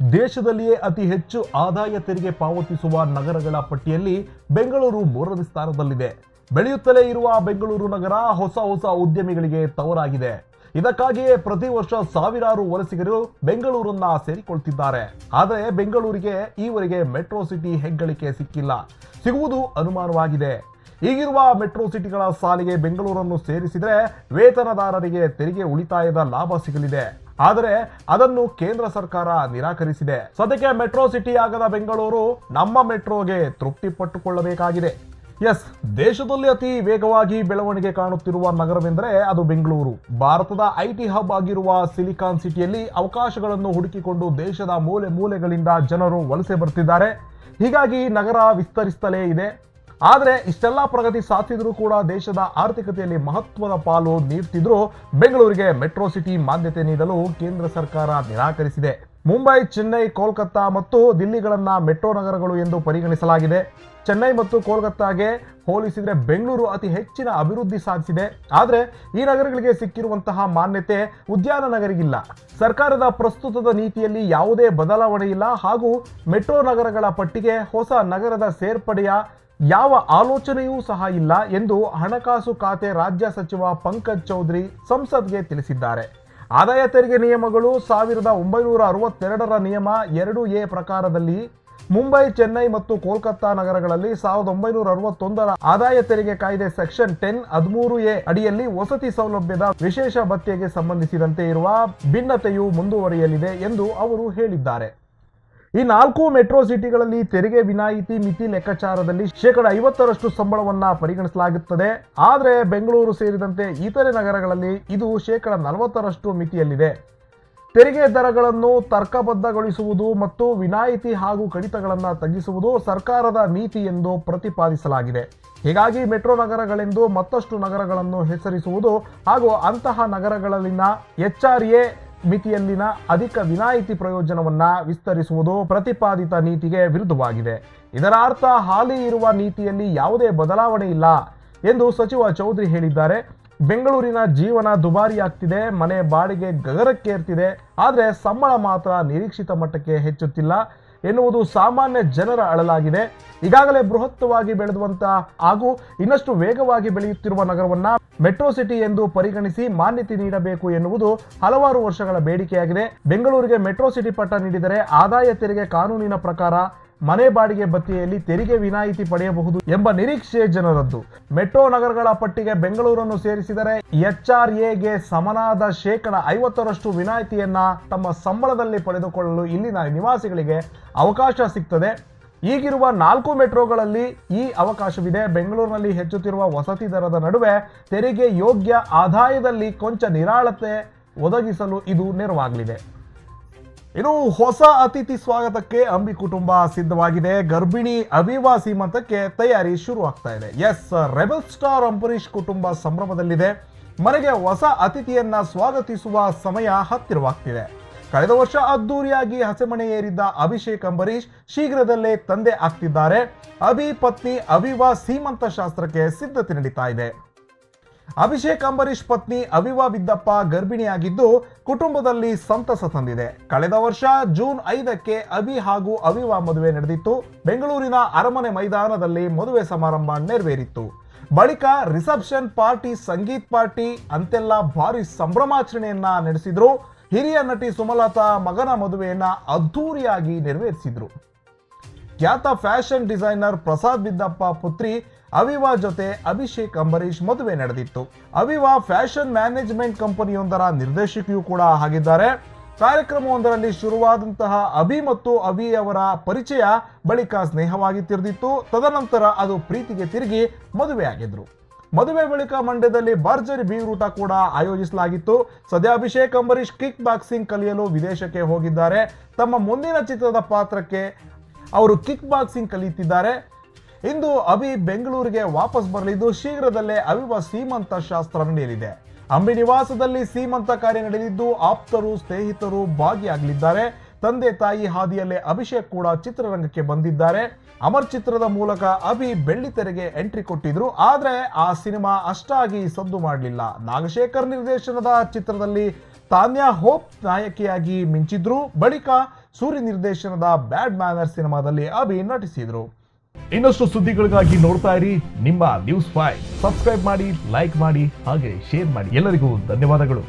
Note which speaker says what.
Speaker 1: ದೇಶದಲ್ಲಿಯೇ ಅತಿ ಹೆಚ್ಚು ಆದಾಯ ತೆರಿಗೆ ಪಾವತಿಸುವ ನಗರಗಳ ಪಟ್ಟಿಯಲ್ಲಿ ಬೆಂಗಳೂರು ಮೂರನೇ ಸ್ಥಾನದಲ್ಲಿದೆ. ಬೆಳೆಯುತ್ತಲೇ ಇರುವ ಬೆಂಗಳೂರು ನಗರ ಹೊಸ ಹೊಸ ಉದ್ಯಮಿಗಳಿಗೆ ತವರಾಗಿದೆ. ಇದಕ್ಕಾಗಿಯೇ ಪ್ರತಿ ವರ್ಷ ಸಾವಿರಾರು ವಲಸಿಗರು ಬೆಂಗಳೂರನ್ನ ಸೇರಿಕೊಳ್ತಿದ್ದಾರೆ. ಆದರೆ ಬೆಂಗಳೂರಿಗೆ ಈವರೆಗೆ ಮೆಟ್ರೋ ಸಿಟಿ ಹೆಗ್ಗಳಿಕೆ ಸಿಕ್ಕಿಲ್ಲ. ಸಿಗುವುದು ಅನುಮಾನವಾಗಿದೆ. ಈಗಿರುವ ಮೆಟ್ರೋ ಸಿಟಿಗಳ ಸಾಲಿಗೆ ಬೆಂಗಳೂರನ್ನು ಸೇರಿಸಿದರೆ ವೇತನದಾರರಿಗೆ ತೆರಿಗೆ ಉಳಿತಾಯದ ಲಾಭ ಸಿಗಲಿದೆ. ಆದರೆ ಅದನ್ನು ಕೇಂದ್ರ ಸರ್ಕಾರ ನಿರಾಕರಿಸಿದೆ. ಸದ್ಯಕ್ಕೆ ಮೆಟ್ರೋ ಸಿಟಿ ಆಗದ ಬೆಂಗಳೂರು ನಮ್ಮ ಮೆಟ್ರೋಗೆ ತೃಪ್ತಿ ಪಟ್ಟುಕೊಳ್ಳಬೇಕಾಗಿದೆ. ಎಸ್, ದೇಶದಲ್ಲಿ ಅತಿ ವೇಗವಾಗಿ ಬೆಳವಣಿಗೆ ಕಾಣುತ್ತಿರುವ ನಗರವೆಂದರೆ ಅದು ಬೆಂಗಳೂರು. ಭಾರತದ ಐಟಿ ಹಬ್ ಆಗಿರುವ ಸಿಲಿಕಾನ್ ಸಿಟಿಯಲ್ಲಿ ಅವಕಾಶಗಳನ್ನು ಹುಡುಕಿಕೊಂಡು ದೇಶದ ಮೂಲೆ ಮೂಲೆಗಳಿಂದ ಜನರು ವಲಸೆ ಬರ್ತಿದ್ದಾರೆ. ಹೀಗಾಗಿ ನಗರ ವಿಸ್ತರಿಸುತ್ತಲೇ ಇದೆ. ಆದರೆ ಇಷ್ಟೆಲ್ಲ ಪ್ರಗತಿ ಸಾಧಿಸಿದ್ರೂ ಕೂಡ ದೇಶದ ಆರ್ಥಿಕತೆಯಲ್ಲಿ ಮಹತ್ವದ ಪಾಲು ನೀಡ್ತಿದ್ರೂ ಬೆಂಗಳೂರಿಗೆ ಮೆಟ್ರೋ ಸಿಟಿ ಮಾನ್ಯತೆ ನೀಡಲು ಕೇಂದ್ರ ಸರ್ಕಾರ ನಿರಾಕರಿಸಿದೆ. ಮುಂಬೈ, ಚೆನ್ನೈ, ಕೋಲ್ಕತ್ತಾ ಮತ್ತು ದಿಲ್ಲಿಗಳನ್ನ ಮೆಟ್ರೋ ನಗರಗಳು ಎಂದು ಪರಿಗಣಿಸಲಾಗಿದೆ. ಚೆನ್ನೈ ಮತ್ತು ಕೋಲ್ಕತ್ತಾಗೆ ಹೋಲಿಸಿದರೆ ಬೆಂಗಳೂರು ಅತಿ ಹೆಚ್ಚಿನ ಅಭಿವೃದ್ಧಿ ಸಾಧಿಸಿದೆ. ಆದರೆ ಈ ನಗರಗಳಿಗೆ ಸಿಕ್ಕಿರುವಂತಹ ಮಾನ್ಯತೆ ಉದ್ಯಾನ ನಗರಿಗಿಲ್ಲ. ಸರ್ಕಾರದ ಪ್ರಸ್ತುತದ ನೀತಿಯಲ್ಲಿ ಯಾವುದೇ ಬದಲಾವಣೆ ಇಲ್ಲ ಹಾಗೂ ಮೆಟ್ರೋ ನಗರಗಳ ಪಟ್ಟಿಗೆ ಹೊಸ ನಗರದ ಸೇರ್ಪಡೆಯ ಯಾವ ಆಲೋಚನೆಯೂ ಸಹ ಇಲ್ಲ ಎಂದು ಹಣಕಾಸು ಖಾತೆ ರಾಜ್ಯ ಸಚಿವ ಪಂಕಜ್ ಚೌಧರಿ ಸಂಸತ್ಗೆ ತಿಳಿಸಿದ್ದಾರೆ. ಆದಾಯ ತೆರಿಗೆ ನಿಯಮಗಳು ಸಾವಿರದ ಒಂಬೈನೂರ ಅರವತ್ತೆರಡರ ನಿಯಮ ಎರಡು ಎ ಪ್ರಕಾರದಲ್ಲಿ ಮುಂಬೈ, ಚೆನ್ನೈ ಮತ್ತು ಕೋಲ್ಕತ್ತಾ ನಗರಗಳಲ್ಲಿ ಸಾವಿರದ ಒಂಬೈನೂರ ಅರವತ್ತೊಂದರ ಆದಾಯ ತೆರಿಗೆ ಕಾಯ್ದೆ ಸೆಕ್ಷನ್ ಟೆನ್ ಹದಿಮೂರು ಎ ಅಡಿಯಲ್ಲಿ ವಸತಿ ಸೌಲಭ್ಯದ ವಿಶೇಷ ಭತ್ಯೆಗೆ ಸಂಬಂಧಿಸಿದಂತೆ ಇರುವ ಭಿನ್ನತೆಯು ಮುಂದುವರಿಯಲಿದೆ ಎಂದು ಅವರು ಹೇಳಿದ್ದಾರೆ. ಈ ನಾಲ್ಕು ಮೆಟ್ರೋ ಸಿಟಿಗಳಲ್ಲಿ ತೆರಿಗೆ ವಿನಾಯಿತಿ ಮಿತಿ ಲೆಕ್ಕಾಚಾರದಲ್ಲಿ ಶೇಕಡ ಐವತ್ತರಷ್ಟು ಸಂಬಳವನ್ನ ಪರಿಗಣಿಸಲಾಗುತ್ತದೆ. ಆದರೆ ಬೆಂಗಳೂರು ಸೇರಿದಂತೆ ಇತರೆ ನಗರಗಳಲ್ಲಿ ಇದು ಶೇಕಡ ನಲವತ್ತರಷ್ಟು ಮಿತಿಯಲ್ಲಿದೆ. ತೆರಿಗೆ ದರಗಳನ್ನು ತರ್ಕಬದ್ಧಗೊಳಿಸುವುದು ಮತ್ತು ವಿನಾಯಿತಿ ಹಾಗೂ ಕಡಿತಗಳನ್ನು ತಗ್ಗಿಸುವುದು ಸರ್ಕಾರದ ನೀತಿ ಎಂದು ಪ್ರತಿಪಾದಿಸಲಾಗಿದೆ. ಹೀಗಾಗಿ ಮೆಟ್ರೋ ನಗರಗಳೆಂದು ಮತ್ತಷ್ಟು ನಗರಗಳನ್ನು ಹೆಸರಿಸುವುದು ಹಾಗೂ ಅಂತಹ ನಗರಗಳಲ್ಲಿನ ಎಚ್ಆರ್ಎ ಮಿತಿಯಲ್ಲಿನ ಅಧಿಕ ವಿನಾಯಿತಿ ಪ್ರಯೋಜನವನ್ನ ವಿಸ್ತರಿಸುವುದು ಪ್ರತಿಪಾದಿತ ನೀತಿಗೆ ವಿರುದ್ಧವಾಗಿದೆ. ಇದರ ಅರ್ಥ ಹಾಲಿ ಇರುವ ನೀತಿಯಲ್ಲಿ ಯಾವುದೇ ಬದಲಾವಣೆ ಇಲ್ಲ ಎಂದು ಸಚಿವ ಚೌಧರಿ ಹೇಳಿದ್ದಾರೆ. ಬೆಂಗಳೂರಿನ ಜೀವನ ದುಬಾರಿಯಾಗ್ತಿದೆ, ಮನೆ ಬಾಡಿಗೆ ಗಗರಕ್ಕೇರ್ತಿದೆ ಆದರೆ ಸಂಬಳ ಮಾತ್ರ ನಿರೀಕ್ಷಿತ ಮಟ್ಟಕ್ಕೆ ಹೆಚ್ಚುತ್ತಿಲ್ಲ. ಎನ್ನುವುದು ಸಾಮಾನ್ಯ ಜನರ ಅಳಲಾಗಿದೆ. ಈಗಾಗಲೇ ಬೃಹತ್ತವಾಗಿ ಬೆಳೆದುವಂತ ಹಾಗೂ ಇನ್ನಷ್ಟು ವೇಗವಾಗಿ ಬೆಳೆಯುತ್ತಿರುವ ನಗರವನ್ನ ಮೆಟ್ರೋ ಸಿಟಿ ಎಂದು ಪರಿಗಣಿಸಿ ಮಾನ್ಯತೆ ನೀಡಬೇಕು ಎನ್ನುವುದು ಹಲವಾರು ವರ್ಷಗಳ ಬೇಡಿಕೆಯಾಗಿದೆ. ಬೆಂಗಳೂರಿಗೆ ಮೆಟ್ರೋ ಸಿಟಿ ಪಟ್ಟ ನೀಡಿದರೆ ಆದಾಯ ತೆರಿಗೆ ಕಾನೂನಿನ ಪ್ರಕಾರ ಮನೆ ಬಾಡಿಗೆ ಭತ್ಯೆಯಲ್ಲಿ ತೆರಿಗೆ ವಿನಾಯಿತಿ ಪಡೆಯಬಹುದು ಎಂಬ ನಿರೀಕ್ಷೆ ಜನರದ್ದು. ಮೆಟ್ರೋ ನಗರಗಳ ಪಟ್ಟಿಗೆ ಬೆಂಗಳೂರನ್ನು ಸೇರಿಸಿದರೆ ಎಚ್ಆರ್ಎಗೆ ಸಮನಾದ ಶೇಕಡ ಐವತ್ತರಷ್ಟು ವಿನಾಯಿತಿಯನ್ನ ತಮ್ಮ ಸಂಬಳದಲ್ಲಿ ಪಡೆದುಕೊಳ್ಳಲು ಇಲ್ಲಿನ ನಿವಾಸಿಗಳಿಗೆ ಅವಕಾಶ ಸಿಗ್ತದೆ. ಈಗಿರುವ ನಾಲ್ಕು ಮೆಟ್ರೋಗಳಲ್ಲಿ ಈ ಅವಕಾಶವಿದೆ. ಬೆಂಗಳೂರಿನಲ್ಲಿ ಹೆಚ್ಚುತ್ತಿರುವ ವಸತಿ ದರದ ನಡುವೆ ತೆರಿಗೆ ಯೋಗ್ಯ ಆದಾಯದಲ್ಲಿ ಕೊಂಚ ನಿರಾಳತೆ ಒದಗಿಸಲು ಇದು ನೆರವಾಗಲಿದೆ. ಇನ್ನು ಹೊಸ ಅತಿಥಿ ಸ್ವಾಗತಕ್ಕೆ ಅಂಬಿ ಕುಟುಂಬ ಸಿದ್ಧವಾಗಿದೆ. ಗರ್ಭಿಣಿ ಅವಿವಾಸಿ ಮತಕ್ಕೆ ತಯಾರಿ ಶುರು ಆಗ್ತಾ ಇದೆ. ಎಸ್ ರೆಬಲ್ ಸ್ಟಾರ್ ಅಂಬರೀಶ್ ಕುಟುಂಬ ಸಂಭ್ರಮದಲ್ಲಿದೆ. ಮನೆಗೆ ಹೊಸ ಅತಿಥಿಯನ್ನ ಸ್ವಾಗತಿಸುವ ಸಮಯ ಹತ್ತಿರವಾಗ್ತಿದೆ. ಕಳೆದ ವರ್ಷ ಅದ್ದೂರಿಯಾಗಿ ಹಸೆಮಣೆ ಏರಿದ್ದ ಅಭಿಷೇಕ್ ಅಂಬರೀಶ್ ಶೀಘ್ರದಲ್ಲೇ ತಂದೆ ಆಗ್ತಿದ್ದಾರೆ. ಅಭಿ ಪತ್ನಿ ಅವಿವಾ ಸೀಮಂತ ಶಾಸ್ತ್ರಕ್ಕೆ ಸಿದ್ಧತೆ ನಡೀತಾ ಇದೆ. ಅಭಿಷೇಕ್ ಅಂಬರೀಶ್ ಪತ್ನಿ ಅವಿವಾ ಬಿದ್ದಪ್ಪ ಗರ್ಭಿಣಿಯಾಗಿದ್ದು ಕುಟುಂಬದಲ್ಲಿ ಸಂತಸ ತಂದಿದೆ. ಕಳೆದ ವರ್ಷ ಜೂನ್ ಐದಕ್ಕೆ ಅಭಿ ಹಾಗೂ ಅವಿವಾ ಮದುವೆ ನಡೆದಿತ್ತು. ಬೆಂಗಳೂರಿನ ಅರಮನೆ ಮೈದಾನದಲ್ಲಿ ಮದುವೆ ಸಮಾರಂಭ ನೆರವೇರಿತ್ತು. ಬಳಿಕ ರಿಸೆಪ್ಷನ್ ಪಾರ್ಟಿ, ಸಂಗೀತ್ ಪಾರ್ಟಿ, ಅಂತೆಲ್ಲ ಭಾರಿ ಸಂಭ್ರಮಾಚರಣೆಯನ್ನ ನಡೆಸಿದ್ರು. ಹಿರಿಯ ನಟಿ ಸುಮಲತಾ ಮಗನ ಮದುವೆಯನ್ನ ಅದ್ಧೂರಿಯಾಗಿ ನೆರವೇರಿಸಿದ್ರು. ಖ್ಯಾತ ಫ್ಯಾಷನ್ ಡಿಸೈನರ್ ಪ್ರಸಾದ್ ಬಿದ್ದಪ್ಪ ಪುತ್ರಿ ಅವಿವಾ ಜೊತೆ ಅಭಿಷೇಕ್ ಅಂಬರೀಶ್ ಮದುವೆ ನಡೆದಿತ್ತು. ಅವಿವಾ ಫ್ಯಾಷನ್ ಮ್ಯಾನೇಜ್ಮೆಂಟ್ ಕಂಪನಿಯೊಂದರ ನಿರ್ದೇಶಕಿಯೂ ಕೂಡ ಆಗಿದ್ದಾರೆ. ಕಾರ್ಯಕ್ರಮವೊಂದರಲ್ಲಿ ಶುರುವಾದಂತಹ ಅಭಿ ಮತ್ತು ಅಭಿ ಅವರ ಪರಿಚಯ ಬಳಿಕ ಸ್ನೇಹವಾಗಿ ತಿರುದಿತ್ತು. ತದನಂತರ ಅದು ಪ್ರೀತಿಗೆ ತಿರುಗಿ ಮದುವೆಯಾಗಿದ್ರು. ಮದುವೆ ಬಳಿಕ ಮಂಡ್ಯದಲ್ಲಿ ಭರ್ಜರಿ ಬೀರೂಟ ಕೂಡ ಆಯೋಜಿಸಲಾಗಿತ್ತು. ಸದ್ಯ ಅಭಿಷೇಕ್ ಅಂಬರೀಶ್ ಕಿಕ್ ಬಾಕ್ಸಿಂಗ್ ಕಲಿಯಲು ವಿದೇಶಕ್ಕೆ ಹೋಗಿದ್ದಾರೆ. ತಮ್ಮ ಮುಂದಿನ ಚಿತ್ರದ ಪಾತ್ರಕ್ಕೆ ಅವರು ಕಿಕ್ ಬಾಕ್ಸಿಂಗ್ ಕಲಿಯುತ್ತಿದ್ದಾರೆ ಇಂದು ಅಭಿ ಬೆಂಗಳೂರಿಗೆ ವಾಪಸ್ ಬರಲಿದ್ದು ಶೀಘ್ರದಲ್ಲೇ ಅವಿವ ಸೀಮಂತ ಶಾಸ್ತ್ರ ನಡೆಯಲಿದೆ. ಅಂಬಿ ನಿವಾಸದಲ್ಲಿ ಸೀಮಂತ ಕಾರ್ಯ ನಡೆಯಲಿದ್ದು ಆಪ್ತರು, ಸ್ನೇಹಿತರು ಭಾಗಿಯಾಗಲಿದ್ದಾರೆ. ತಂದೆ ತಾಯಿ ಹಾದಿಯಲ್ಲೇ ಅಭಿಷೇಕ್ ಕೂಡ ಚಿತ್ರರಂಗಕ್ಕೆ ಬಂದಿದ್ದಾರೆ. ಅಮರ್ ಚಿತ್ರದ ಮೂಲಕ ಅಭಿ ಬೆಳ್ಳಿ ತೆರೆಗೆ ಎಂಟ್ರಿ ಕೊಟ್ಟಿದ್ರು. ಆದರೆ ಆ ಸಿನಿಮಾ ಅಷ್ಟಾಗಿ ಸದ್ದು ಮಾಡಲಿಲ್ಲ. ನಾಗಶೇಖರ್ ನಿರ್ದೇಶನದ ಚಿತ್ರದಲ್ಲಿ ತಾನ್ಯಾ ಹೋಪ್ ನಾಯಕಿಯಾಗಿ ಮಿಂಚಿದ್ರು. ಬಳಿಕ ಸೂರ್ಯ ನಿರ್ದೇಶನದ ಬ್ಯಾಡ್ ಮ್ಯಾನರ್ ಸಿನಿಮಾದಲ್ಲಿ ಅಭಿ ನಟಿಸಿದ್ರು. ಇನ್ನಷ್ಟು ಸುದ್ದಿಗಳಿಗಾಗಿ ನೋಡ್ತಾ ಇರಿ ನಿಮ್ಮ ನ್ಯೂಸ್ ಫೈವ್. ಸಬ್ಸ್ಕ್ರೈಬ್ ಮಾಡಿ, ಲೈಕ್ ಮಾಡಿ, ಹಾಗೆ ಶೇರ್ ಮಾಡಿ. ಎಲ್ಲರಿಗೂ ಧನ್ಯವಾದಗಳು.